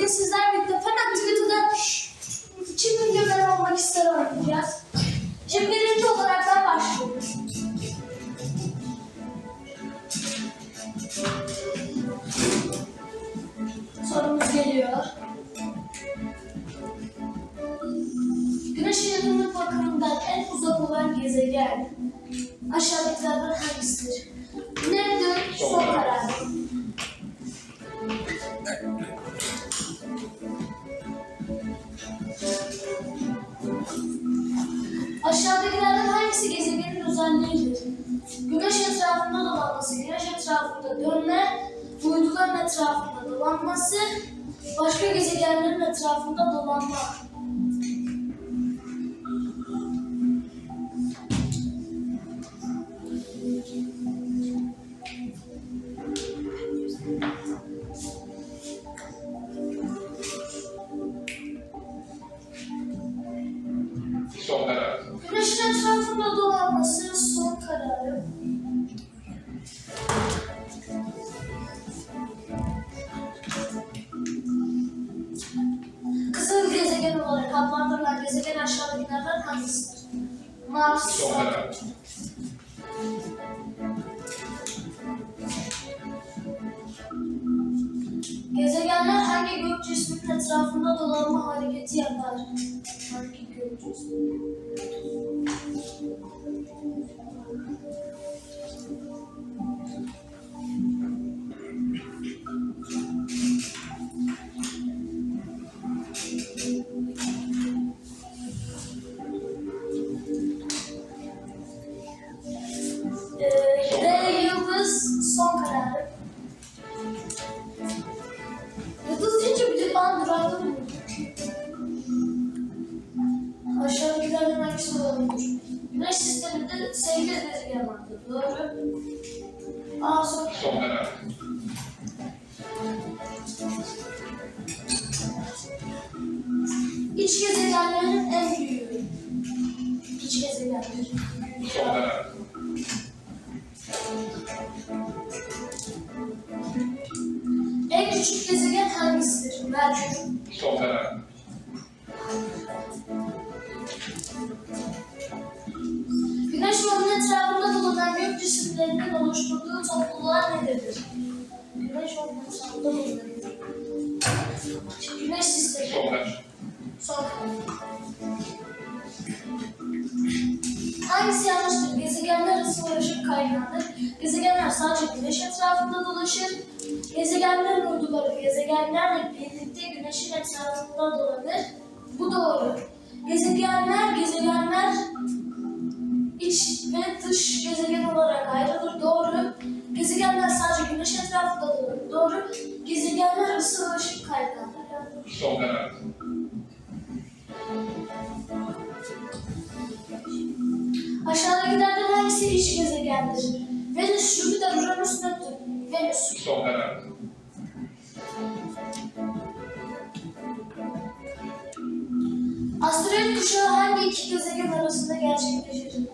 Bugün sizler birlikte fen aktiviteden etrafında dolanması, başka gezegenlerin etrafında dolanma. Gezegenler hangi gök cisminin etrafında dolanma hareketi yapar? Hangi gök cismi? İç gezegenlerin en büyüğü. İç gezegenler. Son karar. En küçük gezegen hangisidir? Merkür. Karar. Güneş ve onun etrafında bulunan gök cisimlerinin oluşturduğu topluluğa ne denir? Güneş onun etrafında bulunan Güneş sistemi. Son Son. Hangisi yanlıştır? Gezegenler ve ışık kaynağıdır. Gezegenler sadece güneş etrafında dolaşır. Gezegenlerin uyduları gezegenlerle birlikte güneşin etrafında dolanır. Bu doğru. Gezegenler, gezegenler iç ve dış gezegen olarak ayrılır. Doğru. Gezegenler sadece güneş etrafında dolanır. Doğru. Gezegenler ve ışık kaynağıdır. Son karar. Aşağıdakilerden hangisi iç gezegendir? Venüs, Jüpiter, Uranüs, Neptün. Venüs. Son karar. Asteroid kuşağı hangi iki gezegen arasında gerçekleşir?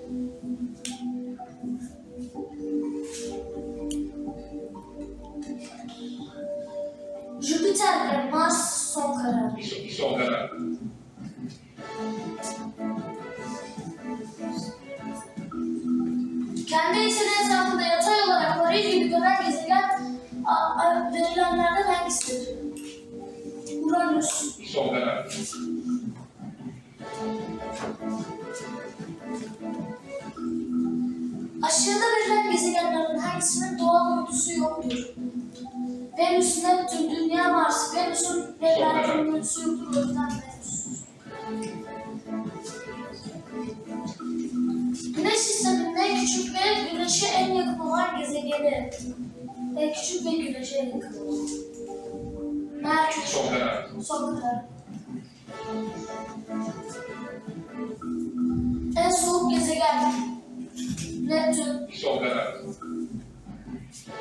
Jüpiter ve Mars son karar. Son karar. Uydusu yoktur? Venüs, Neptün, Dünya, Mars. Venüs'ün verilen uydusu yoktur. O yüzden Venüs. Güneş sisteminin en küçük ve Güneş'e en yakın olan gezegeni. En küçük ve Güneş'e en yakın olan. Merkür. Son karar. Son karar. En soğuk gezegen. Neptün. Son karar. Evet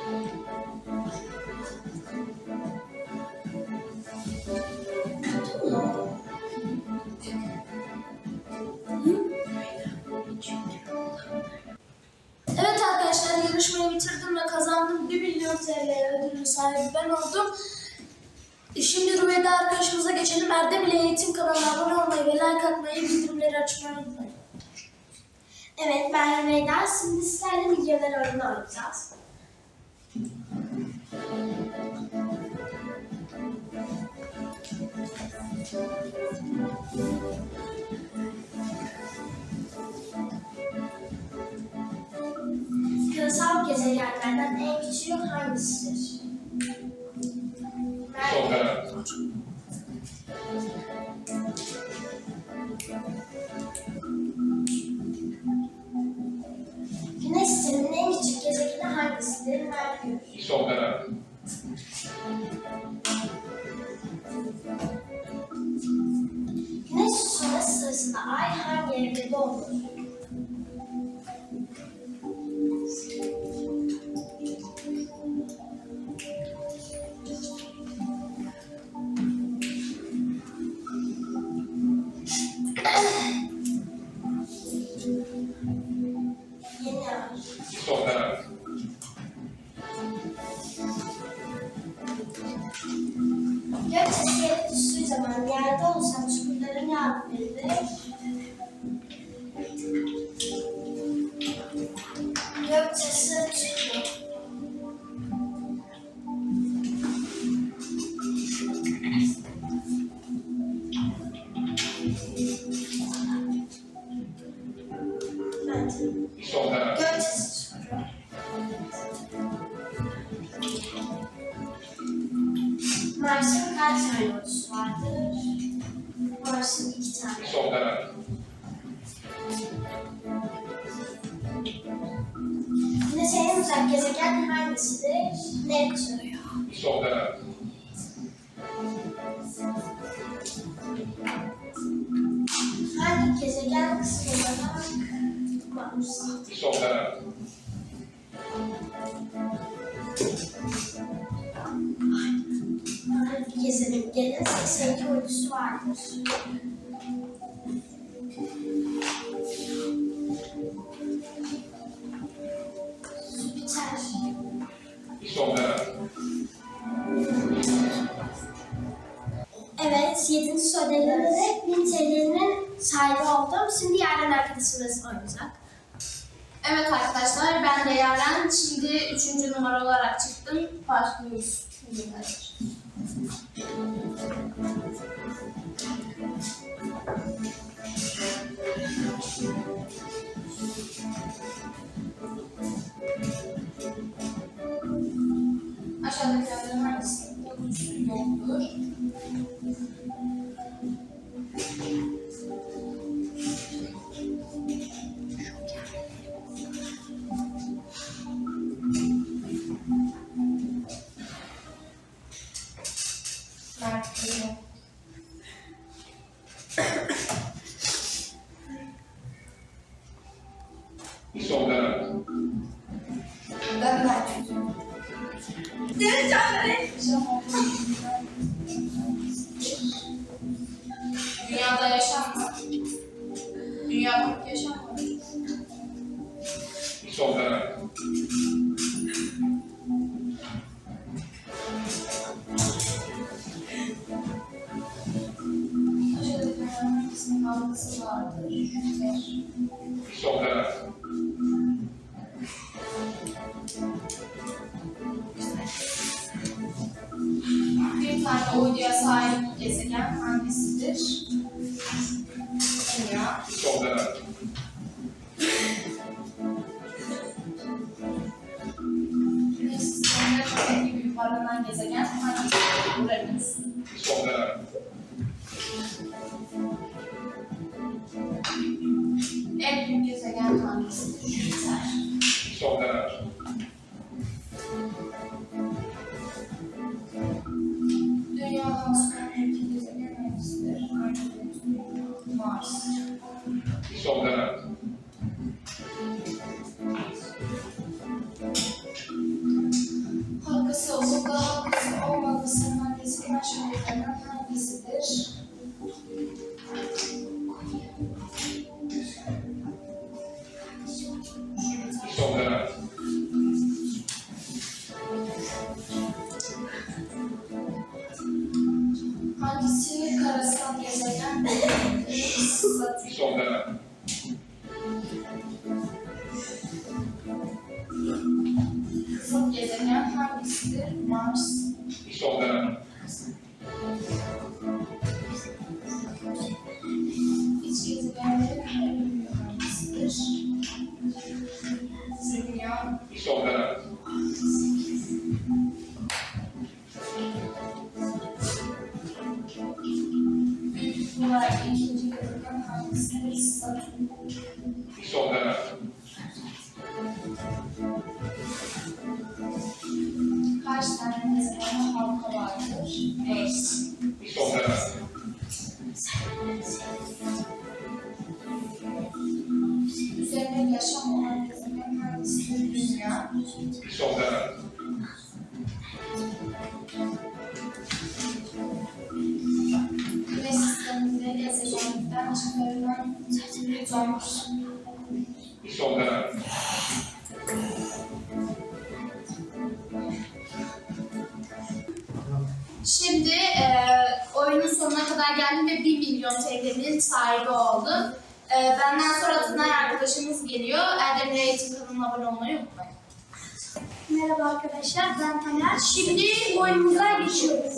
arkadaşlar yarışmayı bitirdim ve kazandım. 1 milyon TL ödülün sahibi ben oldum. Şimdi Rüveyda arkadaşımıza geçelim. Erdem ile Eğitim kanalına abone olmayı ve like atmayı, bildirimleri açmayı unutmayın. Evet ben Rümeyda. Şimdi sizlerle milyoner oyunu oynayacağız. Küresel gezegenlerden en küçüğü hangisidir? Son karar. Güneş sisteminin en küçük gezegeni hangisidir? Merkür. Hangi Hangi gezegen kısa olarak Mars? Son karar. Hangi gezegenin 82 uydusu vardır? Jüpiter. Son karar. Evet, 7. soruda de 1000 TL'nin sahibi oldum. Şimdi Yaren arkadaşımız oynayacak. Evet arkadaşlar ben de Yaren. Şimdi üçüncü numara olarak çıktım. Başlıyoruz. Şimdi Son karar. Ben Merkür yok. Dünyada yaşam var. Dünyada yaşam var. Son karar. Aşağıdakilerden hangisinin halkası vardır? Jüpiter. En büyük gezegen hangisidir? Jüpiter. Kaç tane gezegen halka vardır? Beş. Son karar. Üzerinde yaşam olan gezegen hangisidir? Dünya. Son karar. Şimdi e, oyunun sonuna kadar geldim ve 1 milyon TL'nin sahibi oldum. E, benden sonra Tınay arkadaşımız geliyor. Erdemir Eğitim kanalına abone olmayı unutmayın. Merhaba arkadaşlar, ben Taner. Şimdi oyunumuza geçiyoruz.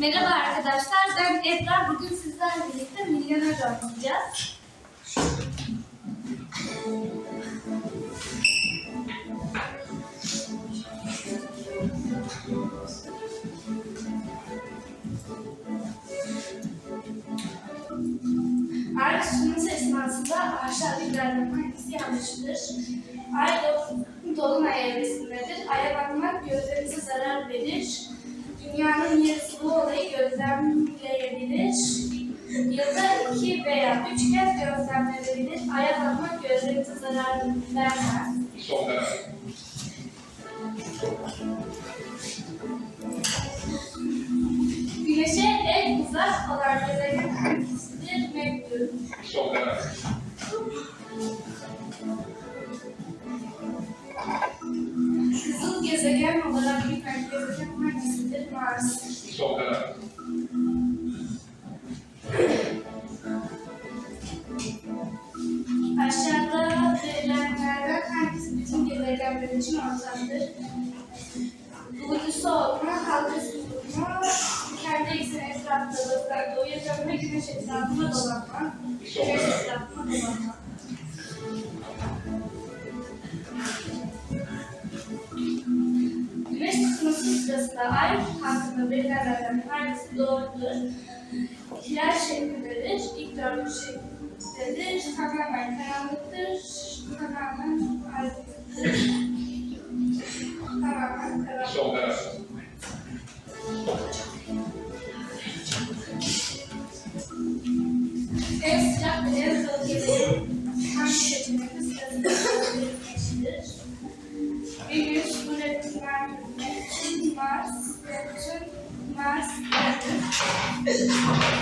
Merhaba arkadaşlar. Ben Ebrar. Bugün sizlerle birlikte milyoner oynayacağız. Ay sunum esnasında aşağıdakilerden hangisi yanlıştır? Ay do- dolunay evresindedir. Aya bakmak gözlerimize zarar verir. Yılda iki veya üç kez gözlemlenebilir. Aya bakmak gözlerimize zarar vermez. Son karar. Güneşe en uzak olan gezegen hangisidir? Son karar. Kızıl gezegen olarak bilinen gezegen hangisidir? Mars. Son karar. Sırasında ay hakkında verilenlerden hangisi doğrudur? Hilal şeklindedir, ilk dördüncü şeklindedir, tamamen karanlıktır, tamamen aydınlıktır, you.